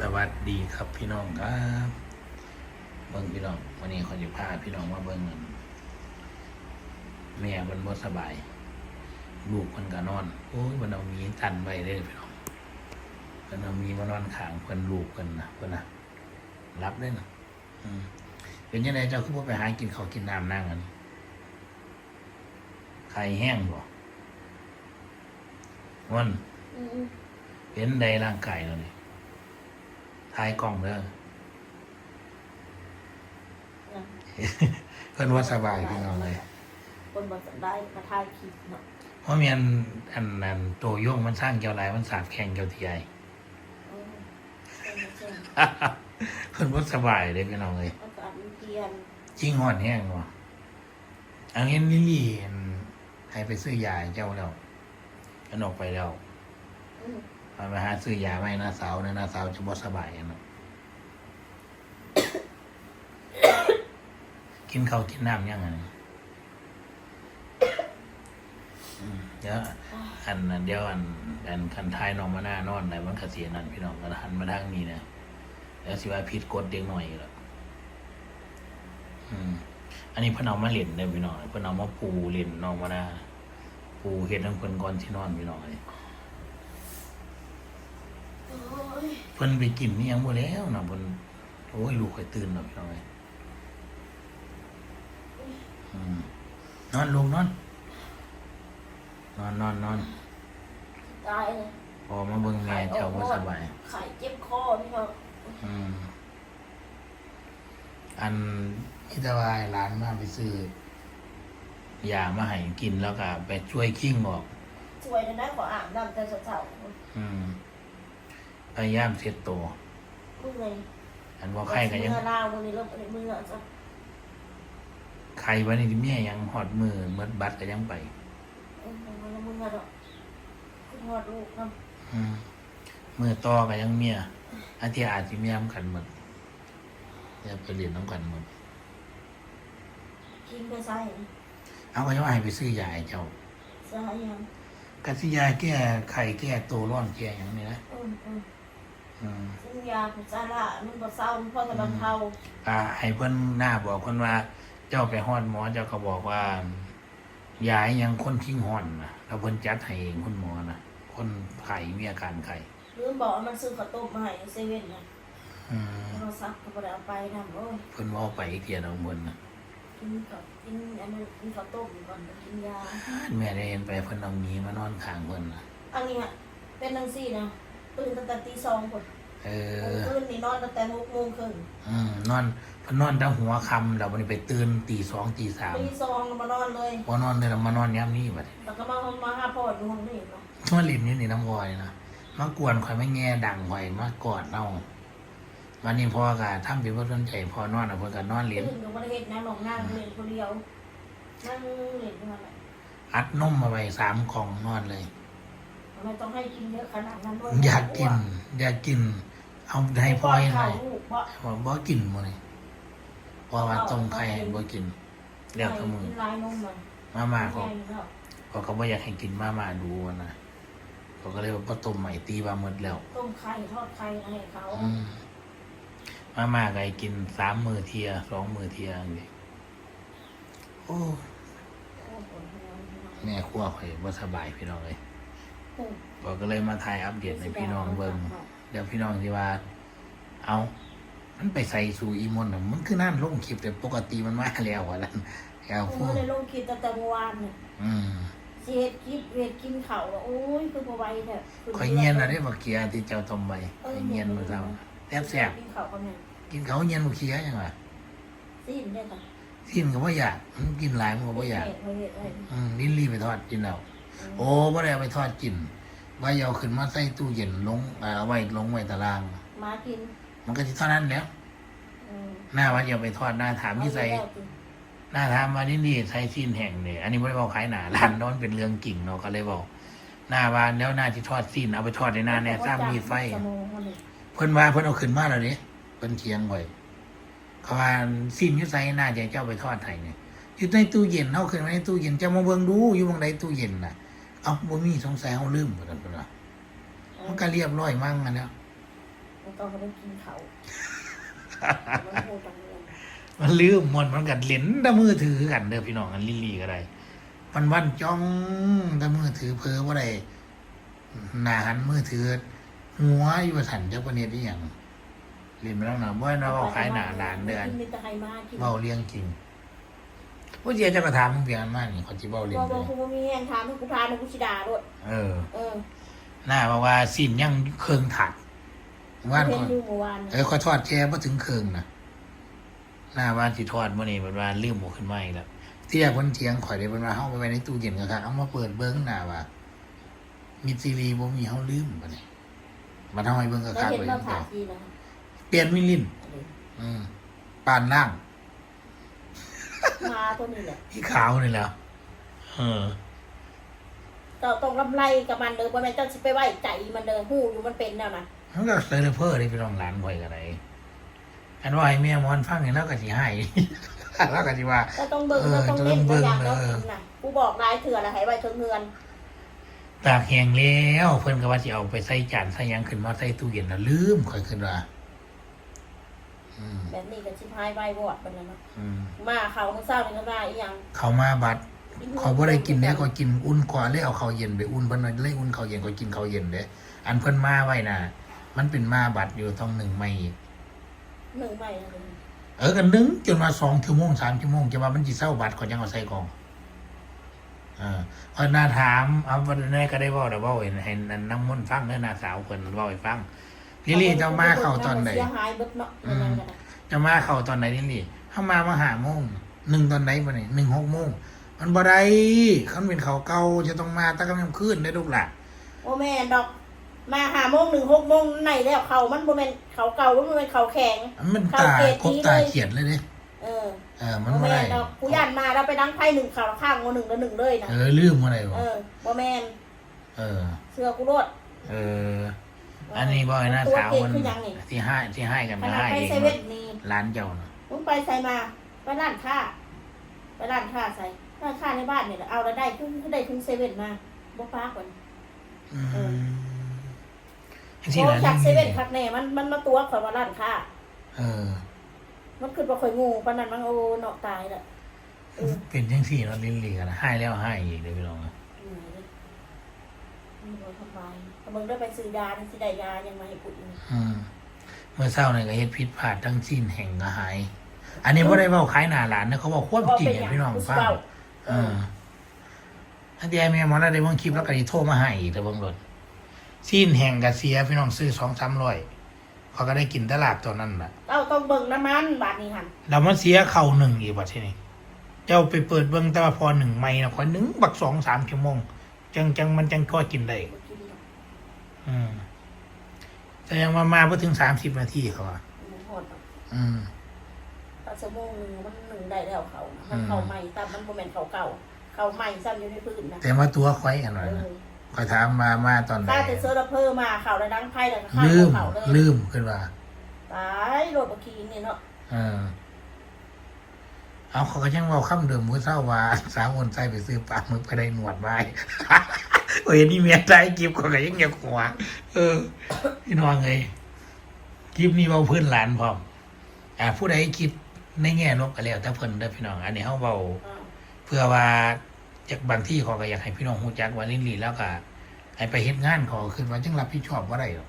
สวัสดีครับพี่น้องครับเบิ้งพี่น้องวันนี้ขอจะพาพี่น้องมาเบิ้งกันแม่มันบ่สบาย ลูกมันก็นอนโอ้ยมันเอามีตันไปเลยพี่น้องมันเอามีมานอนขางเพิ่นลูกเพิ่นนะเพิ่นนะรับได้นะอืมเป็นยังไงเจ้าคือว่าไปหากินข้าวกินน้ำนั่งกันไข่แห้งบ่มันอืมเห็นใดร่างกายเราเนี่ย ทายกล้องเด้อนะเพิ่นว่าสบายพี่น้องเลยคนบอกจะได้มาถ่ายคลิปเนาะเพราะมีอันอันนั้นโตโย่งมันสร้างเกี่ยวไรมันสาบแข่งเกี่ยวที่ใหญ่อืมเป็นเช่นเพิ่นว่าสบายเลยพี่น้องเลยอากาศมันเปลี่ยนจริงห่อนแห้งว่ะอันนี้ลิลลี่อันให้ไปซื้อยาให้เจ้าแล้วกันออกไปแล้วอืมมา ไปหาซื้อยาไม่น้าสาวเนี่ยน้าสาวจะบ่สบายเนาะกินข้าวกินน้ำยังไงเดี๋ยวอันเดียวอันอันคันท้ายน้องมาหน้านอนไหนมันกเสียนั่นพี่น้องก็หันมาทางนี้นะแล้วสิว่าผิดกฎเด็กหน่อยอีกแล้วอืมอันนี้พนเอามาเล่นได้พี่น้องพนเอามาปูเล่นน้องมาหน้าปูเฮ็ดทั้งเพิ่นก่อนที่นอนพี่น้องเลย โอ้ย เพิ่นไปกินนี่ยังบ่แล้วนะเพิ่นโอ้ยลูกค่อยตื่นแล้วพี่น้องเอ้ยอืมนอนลงนอน นอนนอนนอนตายเลยพอมาเบิ่งแม่เจ้าบ่สบาย ไข่เจ็บคอพี่น้องอืม อันอิตาวายร้านมาไปซื้อยามาให้กินแล้วก็ไปช่วยคิงออก ช่วยนะขออาบน้ำแต่เช้าอืม พยายามเช็ดตัวๆมึงเลยอันว่าไข้ก็ยังเมื่อลาววันนี้เริ่มอะไรมืออะจ้ะไข้วันนี้ที่เมียยังหอดมือเมื่อบัตรก็ยังไปอืมมันละมืออะเนาะคุณหอดลูกเนาะอืมมือต่อก็ยังเมียอันที่อาจจะเมียมกันหมดจะไปเรียนน้ำกันหมดกินไปใส่เอาก็จะว่าให้ไปซื้อยาให้เจ้าใส่ยังกสิยาแก้ไข้แก้ตัวร้อนแก้อย่างนี้นะ อืมอืมอืม ซึ่งยาพิจาระมันบ่เศร้ามันพอจะบรรเทาอ่าให้เพิ่นหน้าบอกเพิ่นว่า เจ้าไปฮอดหมอเจ้าก็บอกว่ายายังคนทิ้งห่อนนะแล้วเพิ่นจัดให้เองคุณหมอนะคนไข้มีอาการไข้ลืมบอกว่ามันซื้อข้าวต้มมาให้เซเว่นนะอืมโทรศัพท์ก็บ่ได้เอาไปนำโอ้ยเพิ่นเว่าไปอีกเทียดอกเพิ่นนะกินกับกินอันนั้นกินข้าวต้มก่อนกินยาแม่ได้เห็นไปเพิ่นเอาหมีมานอนข้างเพิ่นนะอันนี้ฮะเป็นจังซี่นะ ตื่นตั้งแต่ตีสองคนเอเมื่ออคืนนี่นอนตั้งแต่หกโมงครึ่งอืมนอนเพิ่นนอนตั้งหัวค่ำแล้ววันนี้ไปตื่นตีสองตีสามตีสองมานอนเลยพอนอนได้แล้วมานอนยามนี้บัดนี้แล้วก็มาห้องมาหาพ่ออยู่ห้องนี้เนาะมาลิ้นนี่นี่น้ำวอยนะมากวนข่อยไม่แง่ดังข่อยมากอดเอาวันนี้พ่อก็ทำเป็นบ่สนใจพ่อนอนอะเพิ่นก็นอนเล่นตื่นก็บ่ได้เฮ็ดหยังหรอกนั่งเล่นคนเดียวนั่งเล่นอยู่นั่นแหละอัดนมมาไว้สามกล่องนอนเลย ไม่ต้องให้กินเยอะขนาดนั้นด้วยอยากกิน อยากกิน เอาให้พ่อให้หน่อยลูกเพราะว่าบ่กินมื้อนี้เพราะว่าต้มไข่ให้บ่กินเรียกกับมือกินลายนมมันมาม่าใหเขาญ่เนาะเขาก็บ่อยากให้กินมาม่าดูอะนะเขาก็เลยว่าบ่ต้มใหม่ตีว่าหมดแล้วต้มไข่ทอดไข่ให้เขาอืมมาม่าก็ให้กินสามมื้อเทียสองมื้อเทียจังซี่โอ้โอ้ปวดหัวแม่ครัวข่อยบ่สบายพี่น้องเลยโอ้ ก็ก็เลยมาถ่ายอัปเดตให้พี่น้องเบิ่งเดี๋ยวพี่น้องสิว่า เอามันไปใส่สู่อีมอนน่ะมันคือนั่นลงคลิปแต่ปกติมันมาแล้วว่านั้นแล้วผมพูดไม่ได้ลงคลิปตั้งแต่เมื่อวานเนี่ยอืมสิเฮ็ดคลิปเฮ็ดกินข้าวแล้วโอ้ยคือบ่ไหวแท้ข่อยเงียนน่ะได้บ่เกียที่เจ้าต้มไว้ข่อยเงียนมื้อเช้าแซ่บกินข้าวกับแม่ๆกินเขาวเงียนบ่เคียจังว่าสิ้นได้ค่ะสิ้นก็บ่อยากมันกินหลายมันก็บ่อยากเฮ็ดเฮ็ดเฮ็ดอืมลิ้นรีบไปทอดกินแล้ว โอ้บ่ได้เอาไปทอดกินว่าเอาขึ้นมาใส่ตู้เย็นลงเอ่อเอาไว้ลงไว้ตารางมากินมันก็สิเท่านั้นแหล้วอืมหน้าว่าอย่าไปทอดหน้าถามนี่ใส่ เอาแล้วกินหน้าถามมานี่นี่ใส่ซีนแห้งเนี่ยอันนี้ไม่ได้บอกขายหนาร้านโน้นเป็นเรื่องกิ่งเนาะก็เลยบอกหน้าว่าแล้วหน้าที่ทอดซีนเอาไปทอดในหน้าแน่สร้างมีดไฟชั่วโมงเท่านี้เพิ่นว่าเพิ่นเอาขึ้นมาแล้วนี่เพิ่นเคียงไว้เขาว่าซีนอยุ่ใส่หน้าจะเจ้าไปทอดไทยเนี่ยอยู่ในตู้เย็นเอาขึ้นไว้ในตู้เย็นเจะมาเบิ่งดูอยู่บางใดตู้เย็นน่ะ เอาบ่มีสงสัยเอาลืมบ่ซั่นเพิ่นว่ามันก็เรียบร้อยมั่งกันแล้วมันต้องเขาไปกินเขามันโหดจังเลยมันลืมมันมันกัดเหรียญตะมือถือกันเด้อพี่น้องกันลิลลี่ก็ได้วันวันๆจ้องตะมือถือเพอว่าได้หนาหันมือถือ หัวอยู่ว่าสันเจ้าประเนียที่อย่างเรียนมาแล้วนะว่าเราขายหนาหลานเดือนกินมีแต่ไฮมากินเบาเลี้ยงจริง ว่าเจียจะกระทำมึงเพียงอันมากนี่เขาจีเบาเลี้ยงบอกเลบอกยกูบ่มีแห้งทานให้กูทานให้กูชิดาด้วยเออ เออหน้าบอกว่าสินยังเคืองถัดว่านเห็ก่นอนอยู่เมื่อวานเออขอทอดแค่พอถึงเคืองนะหน้าว่านสิทอดมื่อนี้เป็นว่าลืมหมขึ้นมาอีกแล้วที่แรกคนเทียงข่อยได้เป็นว่าเฮาไปไว้ในตู้เย็นกันครับเอามาเปิดเบิ้งหน้าว่า มีซีรีส์บ่มีเฮาลืมปะเนี่ยมาทำให้เบิ้งกระแล้วคักเห็นไว้มาตั้งผ่าแต่ทีนะเปลี่ยนมิลิน อืมปานล่าง มาตัวนี้แหละที่ขาวนี่แหล้วเออเราต้องลำไรกับมันเดิมว่าแม่นเจ้าสิไปไหวใจมันเดินหู้อยู่มันเป็นแล้วนะมันก็เซอร์เพอร์ที่ไปลองร้านข่อยกันไรอันว่าให้แม่มอนฟังนี่แล้วก็สิให้แล้วก็สิว่าก็ต้องเบิ่งเออก็ต้องเล่นต้องเบิ่ตัวงอย่างเราเออกินน่ะกูบอกลายเถื่อละให้ไว้เทิงเงินตากแห้งแล้ว เพิ่นก็ว่าสิเอาไปใส่จานใส่หยังขึ้นมาใส่ตู้เย็นแล้วลืมข่อยขึ้นว่าอืม แบบนี้ก็ชิพายไว้วอดไปแล้วเนาะอืมมาเขาเมื่อเช้านี่ก็มาอีหยังเขามาบัดเขาบ่ได้กินเด้ก็กินอุ่นกว่าเลยเอาข้าวเย็นไปอุ่นเพิ่นว่าเลยอุ่นข้าวเย็นก็กินข้าวเย็นเด้อันเพิ่นมาไว้น่ะ มันเป็นมาบัดอยู่ต้องหนึ่งไม่อีกหนึ่งใบนะเออกันนึงจนมาสองชั่วโมงสามชั่วโมงจะว่ามันจิเศร้าบัตรก่อนยังเอาใส่กล่องเออพอหน้าถามเอาวันนี้ก็ได้เว่าแต่ว่าเห็นเห็นอันน้ำมนต์ฟังเนื้อหน้าสาวเพิ่นเว่าให้ฟัง ลิลลี่เจะมาเข้าตอนไหน เสียหายเบิดเนาะเป็นยังไงนะจะมาเข้าตอนไหนลิลลี่เข้ามามาหาโมงหนึ่งตอนไหนบ่นี่หนึ่งหกโมงมันบ่ได้เขาเป็นเขาเก่าจะต้องมาตั้งกำลังขึ้นได้ลูกหล่ะ โอ้แม่นดอก มาหาโมงหนึ่งหกโมงไหนแล้วเขามันบ่แม่นเขาเก่ามันบ่แม่นเขาแข็ง มันเข้าตาเกรดครบนี้ตาเลยเขียดเลยเด้เออเออมันโอ้บ่แม่ได้นดอกกูย่านมาแล้วไปดังไพ่หนึ่งข่าวข้างงหนึ่งแล้วหนึ่งเลยนะเออลืมบ่ได้บ่เออบ่แม่นเออ เสื้อกูโลดเออ อันนี้บ่อยหน้าตัวสาวเก่งมันคือหยังนี่ที่ให้ที่ให้กันขมานาดให้ไปเองเซเว่นนี่ร้านเจ้าน่ะมึงไปใส่มาไปร้านค้าไปร้านค้าใส่ร้านค้าในบ้านเนี่ยเอาแล้วได้ขึ้นได้ถึงเซเว่นมาบ่ฟ้ากว่าอืเอมโอ้ที่ร้านจากเซเว่นนี่คักแน่มันมันมาตัวข่อยว่าร้านค้าเออ มันคือบ่ข่อยงูปานนั้นมันโอ้เนาะตายละเออเป็นจังสี่เราลิ้นหลีกันให้แล้วให้อีกเลยพี่น้องอืม มันบ่สบายถ้ามึงได้ไปซื้อยานี่สิได้ยายังมาให้กูอีกอืมเมื่อเช้าเนี่ยก็เฮ็ดผิดพลาดทั้งสิ้นแห่งก็หาย อันนี้บ่ได้เว้าขายหน้าร้านนะเขาบอกควบจริงให้พี่น้องฟังเอออันที่ไอ้แม่หมอได้เบิ่งคลิปแล้วก็สิโทรมาให้อีกแต่เบิ่งรถสิ้นแห่งก็เสียพี่น้องซื้อ2-300เขาก็ได้กินแตลาดตัวนั้นน่ะเอาต้องเบิ่งน้ำมันบาทนี้หั่นแล้วมันเสียเข่าหนึ่งอีกบัดทีนี้เจ้าไปเปิดเบิ้งแต่ว่าพอหนึ่งไม่นะคอยหนึ่งบักสองสามชั่วโมง จังจังมันจังก็กินได้บ่กินหรอกอืมแต่ยังมามาเพื่อถึงสามสิบนาทีเขาอะมันฮอดดอกอืม ปลาสมงหนึงมันหนึ่งได้แล้วเขานะมันอืม เขาใหม่ตามมันบ่แม่นเขาเก่า เขาใหม่ซ้ำอยู่ในพื้นนะแต่ว่าตัวคอยกันหน่อยเอนะอคอยถามมามาตอนไหนตาแต่เซอร์เพิ่มมาเขาแล้วดังไพ่แล้วก็ข้างลืมเขาเลยลืมขึ้นว่าตายโรดบกีนี่เนาะเออ เอาเขาก็ยังเว่าคำเดิมมือเศร้าว่า สาวคนใส่ไปซื้อปลาหมึกไปได้หนวดไว้โอ้ยนี่เมียใจกิบเขาก็ยังเงียบหัวเออพี่น้องเลยคลิปนี้เบาเพื่อนหลานพร้อมอ่าผู้ใดคิดในแง่ลบก็แล้วแต่เพิ่นเด้อพี่น้องอันนี้เฮาเบาอ้าวเพื่อว่าจากบางที่เขาก็อยากให้พี่น้องฮู้จักว่าลิ้นหลีแล้วก็ให้ไปเฮ็ดงานเขาขึ้นว่าจึงรับผิดชอบบ่ได้หรอก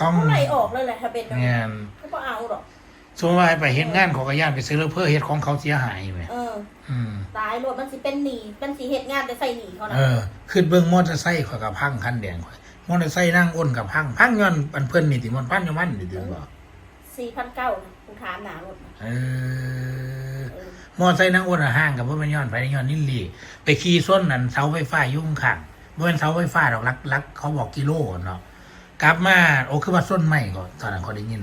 ต้องเขาไล่ออกเลยแหละถ้าเป็นแบบงาน สมมติว่าให้ไปเฮ็ดงานเขาก็ย่านไปซื้อแล้วเพื่อเฮ็ดของเขาเสียหายแหมเออ อืม ตายโรดมันสิเป็นหนีเป็นสีเหตุงานแต่ใส่หนีเขานะเออ ขึ้นเบิ่งมอเตอร์ไซค์ข่อยกับพังคันแดงข่อยมอเตอร์ไซค์นั่งอ้นกับพังพังย้อนอันเพิ่นนี่ติมันพันอยู่มันนี่ติบ่สี่พันเก้านะกูถามหนารถนะเออ เออมอไซค์นั่งอ้วนอะห้างกับว่ามันย้อนไปย้อนนิลลีไปขี่ส้นนั่นเสาไฟฟ้าอยุ่ข้างขังบ่เป็นเสาไฟฟ้าดอกลักลักเขาบอกกิโลเนาะกลับมาโอ้คือว่าส้นใหม่ก่อนตอนนั้นเขาได้ยิน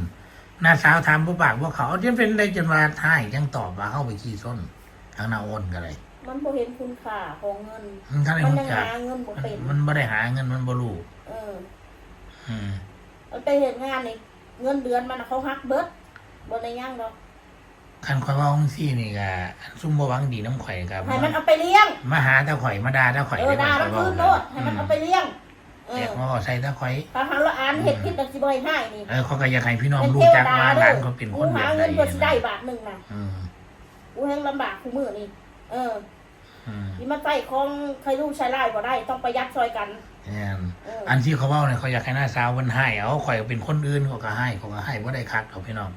น้าสาวถามผู้ปากว่าเขาเอาจะเป็นได้จนว่าท้ายยังตอบว่าเข้าไปขี่ส้นทางนาอ้นก็เลยมันบ่เห็นคุณค่าของเงิน มันก็เลยมันรู้ยังจักหาเงินบ่เป็นมันบ่ได้หาเงินมันบ่รู้เอออืมมันไปเหตุงานนี่เงินเดือนมันน่ะเขาหักเบิดบ่ได้ย่างดอกคันข่อยเว่าของซี่นี่ก็อันซุ่มบ่หวังดีน้ำข่อยกับให้มันเอาไปเลี้ยงมาหาตาข่อยมาด่าตาข่อยเออได้ด่าข่มัอนยเว้าคืนโลดให้มันเอาอืไปเลี้ยง เอแตอกมาใส่ตะไคร้ถ้าหาละอ่านเฮ็ดผิดแล้วสิบ่ให้ให้นี่เออเขาก็อยากให้พี่น้องเป็นรู้เทวจักดาว่าเด้ร้าอนเขาเป็นคกูนแบหาบใดเงินก็สิได้นะบาทหนึงน่ะอืมกูแฮงลำบากกูมื้อนี่เอออืมที่มาใส่ของใครรู้ใช้ไล่บ่ได้ต้องประหยัดช่วยกันแม่นเอออันที่เขาเว้าเนี่ยเขาอยากให้หน้าสาวมันให้เอาข่อยเป็นคนอื่นเขาก็ให้เขาก็ให้บ่ได้คักเอาพี่น้อง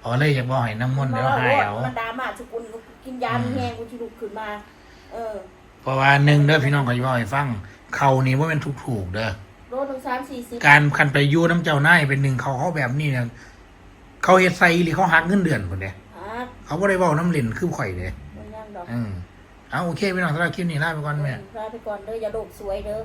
เพอเลยอยากบอกให้น้ำมนต์แล้วให้เอา มันดราม่าทุกคนกินยามีแฮงกูสิลุกขึ้นมา เออ เพราะว่าหนึ่งเด้อพี่น้องเขาจะบอกให้ฟัง เขานี่ว่าเป็นถูกๆเด้อโลหนึง3 40การคันไปอยู่น้ำเจ้านายเป็นหนึ่งเขาเขาแบบนี้เนี่ยเขาเฮ็ดใส่หรือเขาหักเงินเดือนคนเด้อ่าเขาบ่ได้เว้าน้ำเล่นคือข่อยเด้มันยังดอกอืมเอาโอเคพี่น้องสำหรับคลิปนี้ลาไปก่อนแม่ ลาไปก่อนเด้ออย่าโลกสวยเด้อ